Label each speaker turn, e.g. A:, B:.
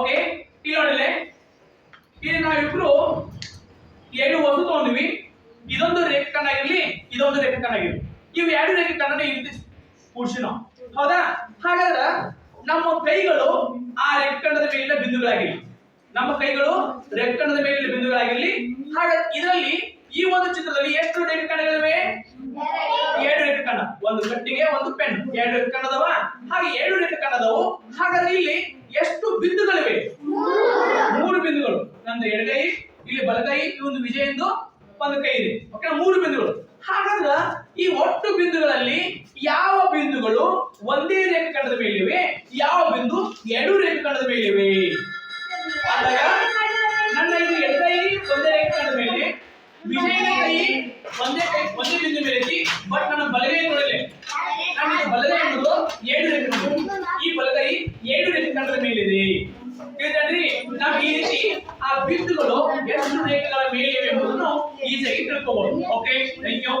A: Okay, ಇಲ್ಲಿ ನೋಡಿದ್ರೆ, ಇಲ್ಲಿ ನಾವಿಬ್ರು ಎರಡು ವಸ್ತು ತಗೊಂಡಿವಿ. ಇದೊಂದು ರೇಖಾಖಂಡ ಆಗಿರ್ಲಿ, ಇದೊಂದು ರೇಖಾಖಂಡ ಆಗಿರ್ಲಿ. ಇವು ಎರಡು ರೇಖಾಖಂಡನ ಈ ರೀತಿ ಹೌದಾ? ಹಾಗಾದ್ರೆ ನಮ್ಮ ಕೈಗಳು ಆ ರೇಖಾಖಂಡದ ಮೇಲಿನ ಬಿಂದುಗಳಾಗಿರ್ಲಿ. ನಮ್ಮ ಕೈಗಳು ರೇಖಾಖಂಡದ ಮೇಲಿನ ಬಿಂದುಗಳಾಗಿರ್ಲಿ. ಹಾಗ ಇದರಲ್ಲಿ ಈ ಒಂದು ಚಿತ್ರದಲ್ಲಿ ಎಷ್ಟು ರೇಖಾಖಂಡಗಳಿವೆ? ಎರಡು ರೇಖಾಖಂಡ. ಒಂದು ಕಟ್ಟಿಗೆ, ಒಂದು ಪೆನ್. ಎರಡು ರೇಖಾಖಂಡದವ? ಹಾಗೆ ಎರಡು ರೇಖಾಖಂಡದವು. ಹಾಗಾದ್ರೆ ಇಲ್ಲಿ ಎಷ್ಟು ಬಿಂದುಗಳಿವೆ? ಬಿಂದುಗಳು ನಂದು ಎಡಗೈ ಇಲ್ಲಿ ಬಲಗೈ ಈ ಒಂದು ವಿಜಯಂದು ಒಂದು ಕೈ ಇದೆ. ಓಕೆ ಮೂರು ಬಿಂದುಗಳು. ಹಾಗಾದ್ರೆ ಈ ಒಟ್ಟು ಬಿಂದುಗಳಲ್ಲಿ ಯಾವ ಬಿಂದುಗಳು ಒಂದೇ ರೇಖಾಖಂಡದ ಮೇಲಿವೆ ಯಾವ ಬಿಂದು ಎರಡು ಕಂಡದ ಮೇಲಿವೆ ಅಂದಾಗ ನನ್ನ ಇದು ಎಡಗೈ ಒಂದೇ ರೇಖಾಖಂಡದ ಮೇಲೆ ವಿಜಯನ ಕೈ ಒಂದೇ ಕೈ, ಒಂದೇ ಬಿಂದು ಮೇಲೆ ಬಟ್ ನನ್ನ ಬಲಗೈ ನೋಡಿಲ್ಲ. ನನ್ನ ಬಲಗೈ ಅನ್ನೋದು ಏಳು ರೇಖಾಖಂಡ ಈ ಬಲಗೈ ಏಳು ರೇಖಾಖಂಡದ ಮೇಲಿದೆ ತಿಳಿದ್ರಿ ನಾವು ಈ ರೀತಿ ಬಿಂದುಗಳು ಎಷ್ಟು ರೇಖೆಗಳ ಮೇಲಿವೆ ಎಂಬುದನ್ನು ಈಸಿಯಾಗಿ ತಿಳ್ಕೋಬಹುದು ಓಕೆ ಥ್ಯಾಂಕ್ ಯು